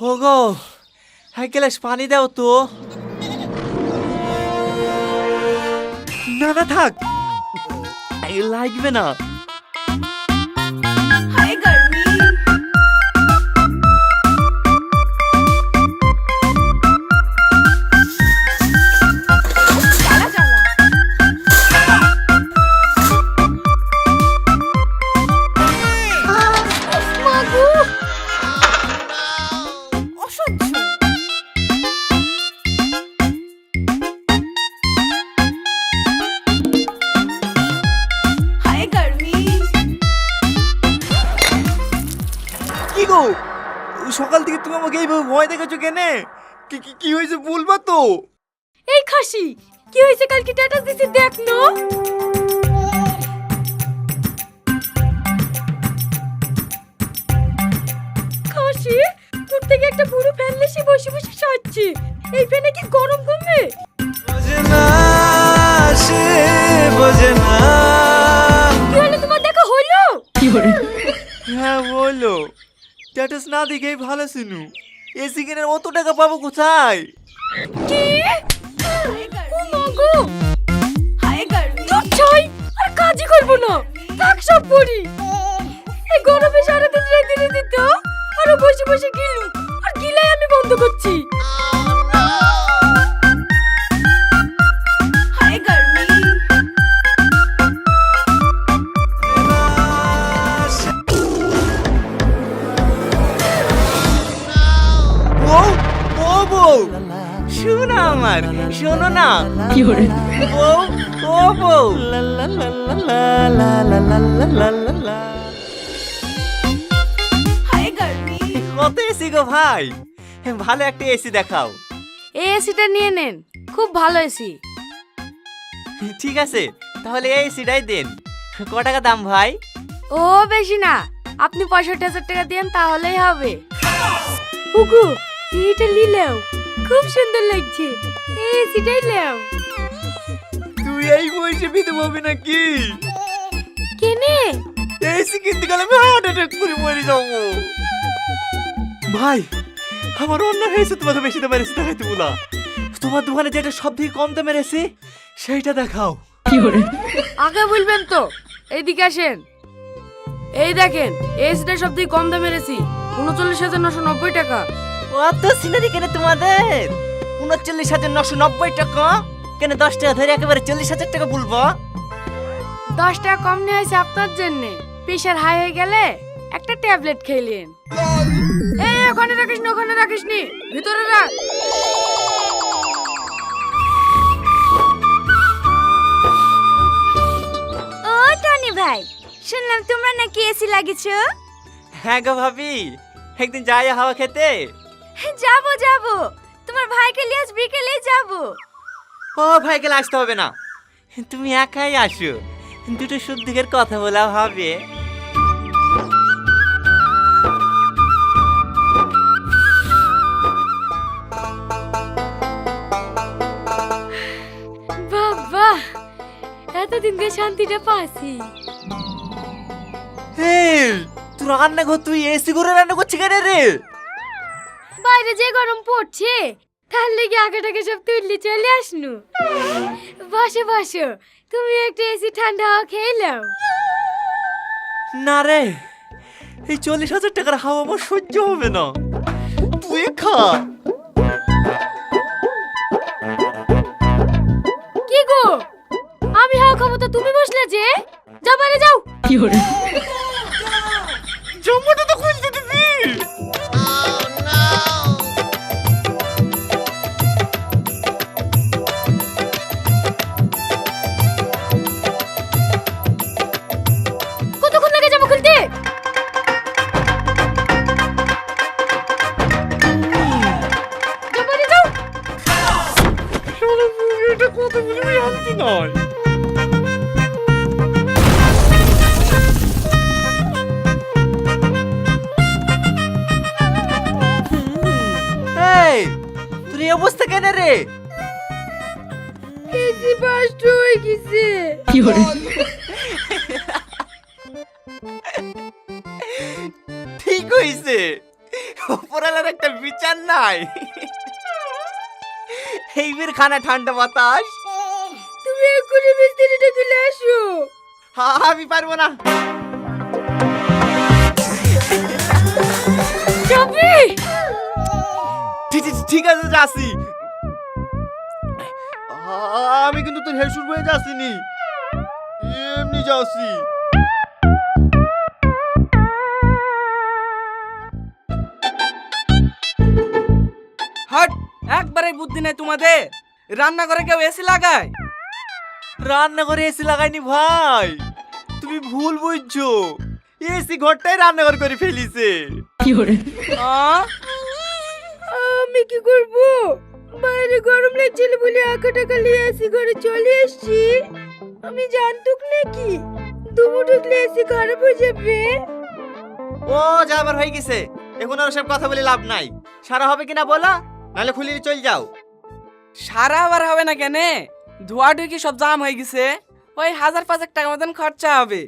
ওগো এক গ্লাস পানি দাও তো। না না থাক। লাগবে না। ভয় দেখাচ্ছ কেনে? কি কি- কি হয়েছে বলবা তো। এই খাসি কি হয়েছে কালকে স্ট্যাটাস দিছি দেখ না। খাসি দূর থেকে একটা বুড়ো ফ্যান লেসে বসে বসে সাজছে। এই ফ্যানে কি গরম কমবে? বোঝে না সে বোঝে না কি হলো তোমার দেখা হলো? হ্যাঁ বলো। স্ট্যাটাস না দেখেই ভালো শুনু। এসি কেনার অত টাকা পাবো কোথায়? কি? ও মাগো হায় গরমি ছই! আর কাজই করব না। থাক সব পড়ি এই গরমে সারাদিন রেগে রেঁধে তো আর বসে বসে গিলু কত এসি গো ভাই? ভালো একটা এসি দেখাও। এই এসিটা নিয়ে নেন খুব ভালো এসি ঠিক আছে তাহলে এই এসিটাই দেন। ক টাকা দাম ভাই? ও বেশি না। আপনি পঁয়ষট্টি হাজার টাকা দেন তাহলেই হবে। উগু এটা নিলেও খুব সুন্দর লাগছে। এই এসিটাই নাও। তুই এই বয়সে বিধে হবে নাকি? কেনে? এসি কিনতে গেলে আমি হার্ট অ্যাটাক করে মরে যাব। ভাই আমার অন্য হয়েছে তোমাকে বেশি দামের এসি দেখাইতে বলা তোমার দোকানে যেটা সব থেকে কম দামের এসি সেইটা দেখাও। আগে বলবেন তো এইদিকে আসেন। এই দেখেন এই এসিটা সব থেকে কম দামের এসি উনচল্লিশ হাজার নশো নব্বই টাকা। অত সিনারি কেন তোমাদের? উনচল্লিশ হাজার নশো নব্বই টাকা? কেন দশ টাকা ধরে একেবারে চল্লিশ হাজার টাকা বলব? দশ টাকা কম নেওয়া হয়েছে আপনার জন্যে। প্রেশার হাই হয়ে গেলে একটা ট্যাবলেট খেলেন রাখিস নি ওখানে রাখিস নি ভিতরে রাখ ও টনি ভাই শুনলাম তোমরা নাকি এসি লাগিয়েছো? হ্যাঁ গো ভাবি একদিন যাই হাওয়া খেতে। যাব যাব। তোমার ভাইকে নিয়ে আজ বিকেলে যাব। ও ভাই গেলে আসতে হবে না। তুমি একাই আসো। দুটো শুদ্ধিকের কথা বলা হবে শান্তিটা পাচ্ছি। এই তুই রান্না কর তুই এসি করে রান্না করছিস কেন রে? বাইরে যে গরম পড়ছে তার লেগে আগে টাকে সব তুললি চলে আসনু। বসো বসো তুমি একটা এসি ঠান্ডা হাওয়া খেয়ে নাও। না রে এই চল্লিশ হাজার টাকার হাওয়া আমার সহ্য হবে না। তুই খা। তুমি বসলে যে? যাও বাইরে যাও। কি হলো? জম্মুটা তো খুলতে ঠিক হইছে। ওপরালার একটা বিচার নাই। এইবার খানা ঠান্ডা বাতাস। তুমি এক্ষুনি মিস্ত্রিটা তুলে আসো। আমি পারব না। যাবি ঠিক আছে যাচ্ছি। আমি কিন্তু তোর হেসুর বয়ে যাচ্ছিনি। এমনি যাচ্ছি। একবারে বুদ্ধি নাই তোমাদের? রান্না করে কেউ এসি লাগায়? রান্না করে এসি লাগাইনি ভাই। তুমি ভুল বুঝছ। এসি ঘরটাই রান্নাঘর করে ফেলিছে। কি আ? আমি কি করব? বাইরে গরম লাগছিল বলে একা টাকা নিয়ে এসি ঘরে চলে এসেছি। আমি জানতুক নাকি? দুমু ঢুকলে এসি খারাপ হয়ে যাবে। ও যাবার হয়ে গেছে। এখন আর সব কথা বলে লাভ নাই। সারা হবে কিনা বলো? নাহলে খুলিয়ে চল যাও। সারা আবার হবে না কেন? ধোয়া ঢুকি সব জাম হয়ে গেছে। ওই হাজার পাঁচেক টাকা মতন খরচা হবে।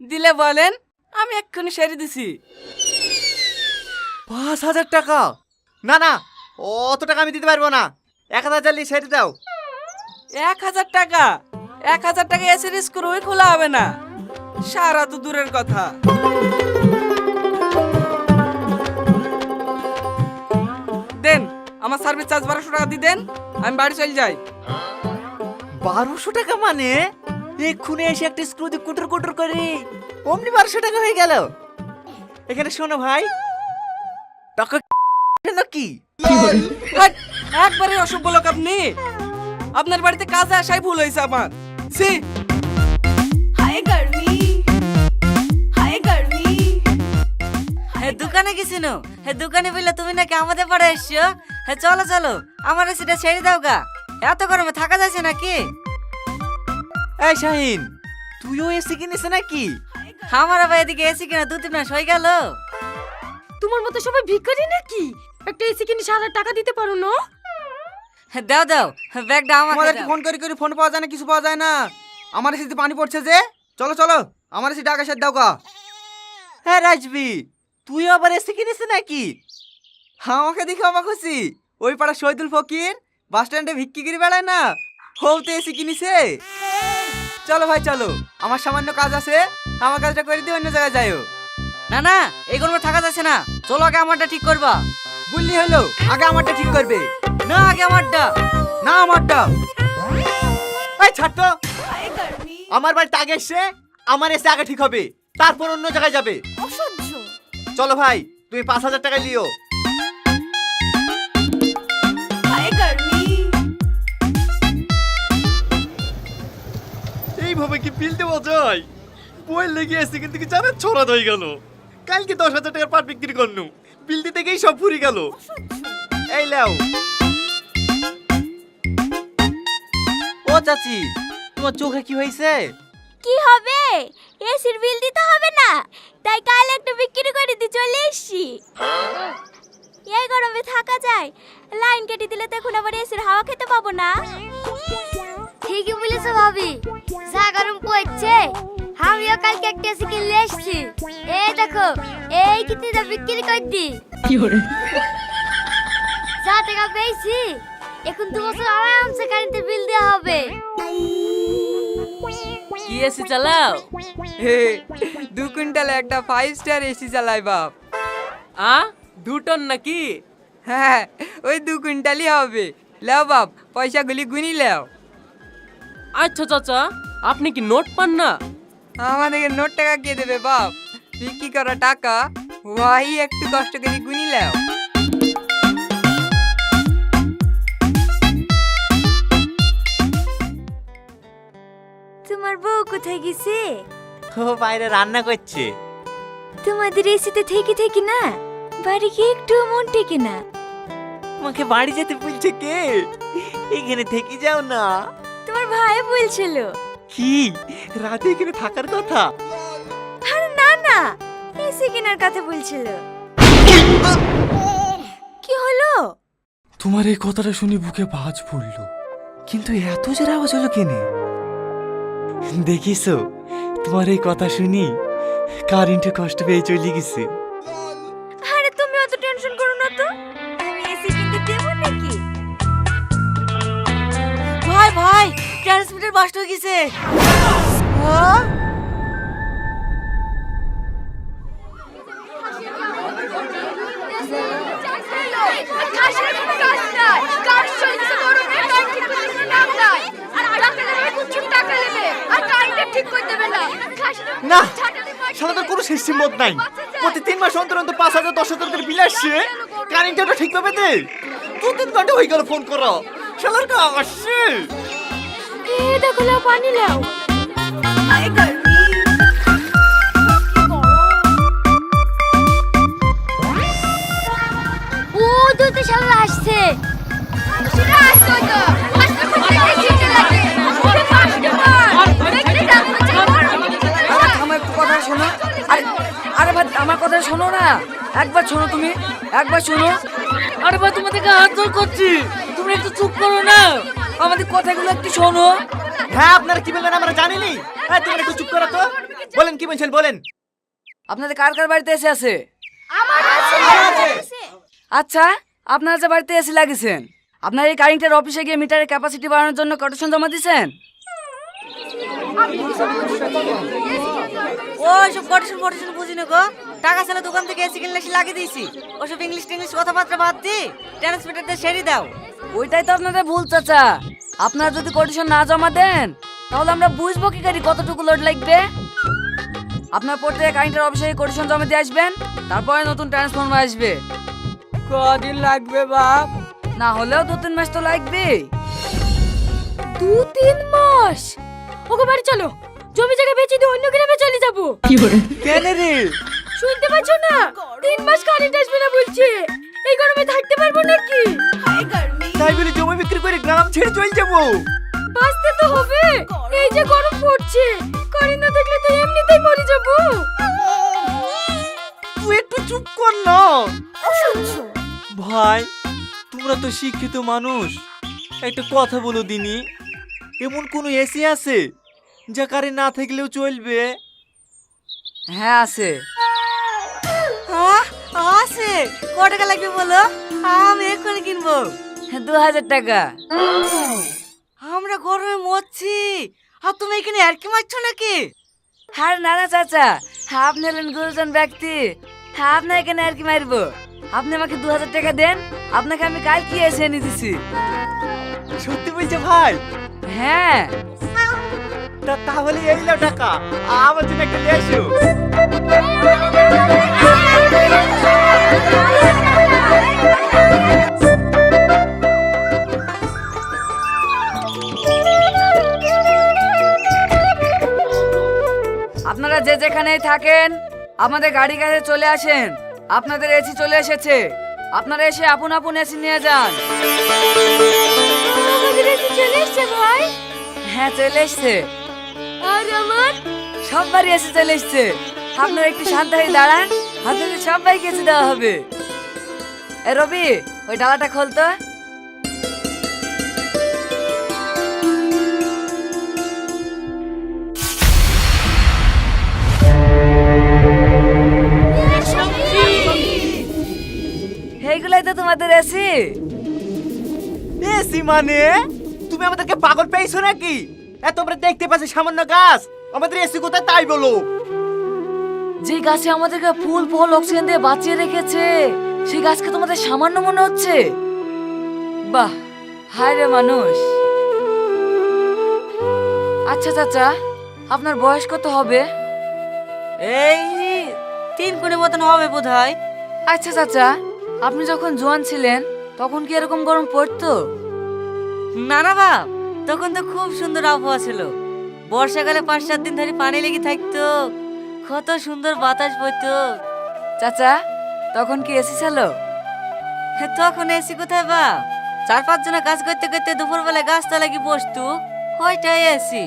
দিলে বলেন আমি এক্ষুনি সেরে দিছি। পাঁচ হাজার টাকা? না না অত টাকা আমি দিতে পারব না। এক হাজার চালিয়ে সেরে দাও। এক হাজার টাকা? এক হাজার টাকা এসে স্ক্রুই খোলা হবে না। সারা তো দূরের কথা। চার্জ বারোশো টাকা দিয়ে দেন আমি বাড়ি চলে যাই। বারোশো টাকা মানে? এক্ষুনি এসে একটা স্ক্রু দিয়ে কুটুর কুটুর করে। অমনি বারোশো টাকা হয়ে গেল। এখানে শোনো ভাই। টাকা হাট, একবারে অসভ্য লোক আপনি। আপনার বাড়িতে কাজে আসাই ভুল হয়েছে আমার। সি গরমি। গরমি। দোকানে গেছিনো? হে দোকানে বললে তুমি নাকি আমাদের পাড়ে এসছো? হে চলো চলো। আমার সেটা ছেড়ে দাও গা। এত গরমে থাকা যাচ্ছে নাকি? এই শাহিন তুইও এসি কিনিস নাকি? আমার আবার এদিকে এসি কিনা দু তিন মাস হয়ে গেল। তোমার মতো সবাই ভিখারি নাকি? একটা এসি কিনে সারা টাকা দিতে পারো না? হে, দাও দাও। ব্যাগটা দাও। ফোন করে করে ফোন পাওয়া যায় না কিছু পাওয়া যায় না? আমার এসিতে পানি পড়ছে যে? চলো চলো। আমার এসি টাকা সেট দাও গা। হ্যাঁ রাজবি তুইও আবার এসি কিনিস নাকি? আমাকে দেখে অবাক হচ্ছি ওই পাড়া শহীদুল ফকির বাস স্ট্যান্ডে ভিক্ষি করে বেড়ায় না? হৌ তো এসি কিনিছে। চলো ভাই চলো। আমার সামান্য কাজ আছে। আমার কাজটা করে দিয়ে অন্য জায়গায় যাইও। না না এই গরমে থাকা যাচ্ছে না। চলো আগে আমারটা ঠিক করবা। বললি হলো? আগে আমারটা ঠিক করবে। না আগে আমারটা। না আমারটা। এই তো আমার বাড়িতে আগে এসে আমার এসে আগে ঠিক হবে। তারপর অন্য জায়গায় যাবে। অসহ্য। চলো ভাই তুমি পাঁচ হাজার টাকা লিও। এইভাবে কি বিল দেওয়া যায়? বই লেগে এসে কিন্তু কি জানার ছড়া হয়ে গেল? কালকে দশ হাজার টাকার পাট বিক্রি করনু। বিল দিতে গিয়েই সব ফুরি গেল। এই লাও। ও চাচি তোমার চোখে কি হয়েছে? কি হবে? এসির বিল দিতে হবে না। তাই কাল একটা বিক্রি করে দিয়ে চলে এসছি। এই গরমে থাকা যায়। লাইন কেটে দিলে তখন আবার এসির হাওয়া খেতে পাবো না। ঠিকই বলেছ ভাবি। যা গরম পড়ছে আমিও কালকে একটা এসি কিনলে এসছি এই দেখো এই কিতিটা বিক্রি করে দি। যা টাকা পেয়েছি এখন দু বছর আরামসে কারেন্টের বিল দেওয়া হবে। কি এসি চালাও? হে দু কুইন্টাল একটা ফাইভ স্টার এসি চালাই বাপ। আ? দু টন নাকি? হ্যাঁ ওই দু কুইন্টালই হবে। লেও বাপ পয়সাগুলি গুনি লেও। আচ্ছা চাচা আপনি কি নোট পান না? আমাদেরকে নোট টাকা কে দেবে বাপ? বিক্রি করা টাকা? ওয়াই একটু কষ্ট করে গুনি লেও তোমার বউ কোথায় গেছে? ও বাইরে রান্না করছে। তোমাদের এসিতে থেকে থেকে না? বাড়ি গিয়ে একটু মন টেকে না। তোমাকে বাড়ি যেতে বলছে কে? এখানে থেকে যাও না। তোমার ভাই বলছিল। কি? রাতে এখানে থাকার কথা? আরে না না এসি কেনার কথা বলছিল। কি হলো? তোমার এই কথাটা শুনি বুকে বাজ পড়ল। কিন্তু এত জোরে আওয়াজ হলো কেনে? দেখিস তোমার এই কথা শুনি কারেন্টে কষ্ট পেয়ে চলে গেছে। বাস্ট হয়ে গেছে। কোনো সিস্টেম মত নাই। প্রতি তিন মাস অন্তর অন্তর পাঁচ হাজার, দশ হাজার বিল আসছে। কারেন্টটা ঠিক পাবে দে। দু তিন ঘণ্টা হয়ে গেল ফোন করো শালার কা আসছে। এ দেখো লাও পানি লাও ও দুটো শালা আসছে। আমার আমার একটু কথা শোনো আরে আরে ভাই আমার কথা শোনো না। একবার শোনো তুমি একবার শোনো। আরে ভাই তোমাদেরকে হাত জোর করছি। তুমি একটু চুপ করো না। আমাদের কথাগুলো একটু শোনো। হ্যাঁ আপনারা কি বলবেন আমরা জানিনি? হ্যাঁ তুমি একটু চুপ করো তো। বলেন কি বলছেন বলেন। আপনাদের কার কার বাড়িতে এসে আছে? আচ্ছা আপনারা যে বাড়িতে এসে লাগিয়েছেন আপনার এই কারেন্টের অফিসে গিয়ে মিটারের ক্যাপাসিটি বাড়ানোর জন্য কটেশন জমা দিয়েছেন? ও সব কটেশন ফটেশন বুঝি না গো। টাকা ছাড়া দোকান থেকে এসি কিনলে লাগিয়ে দিয়েছি। ওসব ইংলিশ টিংলিশ কথাবার্তা বাদ দি ট্রান্সমিটারটা সেরে দাও। ওইটাই তো আপনাদের ভুল চাচা। আপনারা যদি কন্ডিশন না জমা দেন তাহলে আমরা বুঝব কি করি কতটুকু লোড লাগবে। আপনার প্রত্যেক কারেন্টের অফিসে কন্ডিশন জমা দিয়ে আসবেন তারপরে নতুন ট্রান্সফর্মার আসবে। কদিন লাগবে বাপ? না হলেও দু তিন মাস তো লাগবে দু তিন মাস? ওকে বাড়ি চলো। জমি জায়গা বেচে দিয়ে অন্য গ্রামে চলে যাব। কেন রে? শুনতে পাচ্ছ না? তিন মাস কারেন্ট আসবে না বলছে। এই গরমে থাকতে পারব নাকি? তাই বলে জমি বিক্রি করে গ্রাম ছেড়ে চলে যাব? বাঁচতে তো হবে। এই যে গরম পড়ছে। কারেন্ট না থাকলে তো এমনিতেই মরে যাব। তুই একটু চুপ কর না। ভাই তোমরা তো শিক্ষিত মানুষ। একটা কথা বলো দিনি। এমন কোনো এসি আছে যা কারেন্ট না থাকলেও চলবে? হ্যাঁ আছে। হ্যাঁ আছে। ক টাকা লাগবে বলো? আমি এক্ষুনি কিনবো। দু হাজার টাকা আমরা গরমে মরছি। আর তুমি এখানে আর কি মারছো নাকি? আর না না চাচা আপনি হলেন গুরুজন ব্যক্তি। আপনার এখানে আর কি মারবো? আপনি আমাকে দু হাজার টাকা দেন আপনাকে আমি কাল কি এসে এনে দিছি। সত্যি বলছে ভাই? হ্যাঁ। তা তাহলে এই নাও টাকা আমার জন্য একটা নিয়ে এসো আপনারা যে যেখানেই থাকেন আমাদের গাড়ি কাছে চলে আসেন। আপনাদের এসি চলে এসেছে। আপনারা এসে আপন আপন এসি নিয়ে যান। আমাদের এসে চলে এসছে ভাই। হ্যাঁ চলে এসছে। আর আমার? সব এসে চলে এসছে। আপনারা একটু শান্ত হয়ে দাঁড়ান। আপনাদের সবাইকে এসে দেওয়া হবে। এ রবি ওই ডালাটা খোলতো এইগুলাই তো তোমাদের এসি এসি মানে? তুমি আমাদেরকে পাগল পেয়েছ নাকি? এত আমরা দেখতে পাচ্ছি সামান্য গাছ। আমাদের এসি কোথায় তাই বলো। যে গাছে আমাদেরকে ফুল ফল অক্সিজেন দিয়ে বাঁচিয়ে রেখেছে সেই গাছকে তোমাদের সামান্য মনে হচ্ছে? বাহ হায় রে মানুষ। আচ্ছা চাচা আপনার বয়স কত হবে? এই তিন কোণে মতন হবে বোধ হয় আচ্ছা চাচা আপনি যখন জোয়ান ছিলেন তখন কি এরকম গরম পড়তো? না না বাপ তখন তো খুব সুন্দর আবহাওয়া ছিল। বর্ষাকালে পাঁচ সাত দিন ধরে পানি লেগে থাকতো কত সুন্দর বাতাস বইতো। চাচা তখন কি এসি ছিল? হ্যাঁ, তখন এসি কোথায় বা চার পাঁচ জনা কাজ করতে করতে দুপুর বেলা গাছতলা কি বসতু ওইটাই এসি।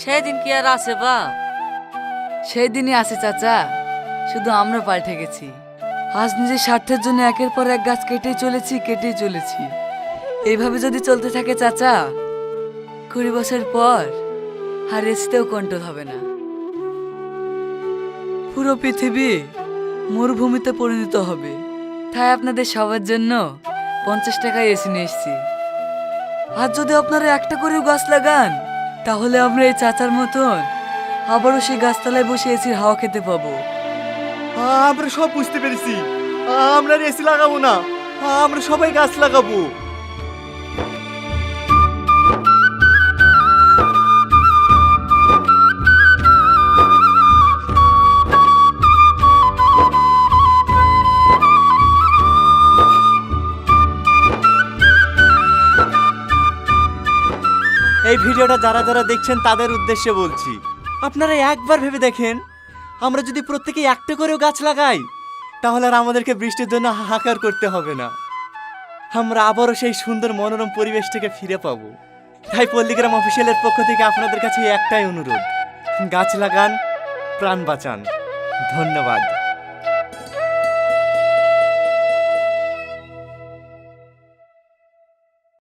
সেদিন কি আর আসে বা সেই দিনই আছে চাচা শুধু আমরা পাল্টে গেছি। আজ নিজের স্বার্থের জন্য একের পর এক গাছ কেটেই চলেছি কেটেই চলেছি। এইভাবে যদি চলতে থাকে চাচা, কুড়ি বছর পর আর এসতেও কন্ট্রোল হবে না। পুরো পৃথিবী মরুভূমিতে পরিণত হবে। তাই আপনাদের সবার জন্য পঞ্চাশ টাকায় এসি নিয়ে এসছি। আর যদি আপনারা একটা করেও গাছ লাগান, তাহলে আমরা এই চাচার মতন আবারও সেই গাছতলায় বসে এসির হাওয়া খেতে পাবো। আমরা সব বুঝতে পেরেছি। আমরা এসি লাগাবো না। আমরা সবাই গাছ লাগাবো। এই ভিডিওটা যারা যারা দেখছেন, তাদের উদ্দেশ্যে বলছি। আপনারা একবার ভেবে দেখেন আমরা যদি প্রত্যেকে একটা করেও গাছ লাগাই, তাহলে আর আমাদেরকে বৃষ্টির জন্য হাহাকার করতে হবে না। আমরা আবারও সেই সুন্দর মনোরম পরিবেশটাকে ফিরে পাবো। তাই পল্লিগ্রাম অফিসিয়ালের পক্ষ থেকে আপনাদের কাছে একটাই অনুরোধ, গাছ লাগান, প্রাণ বাঁচান। ধন্যবাদ।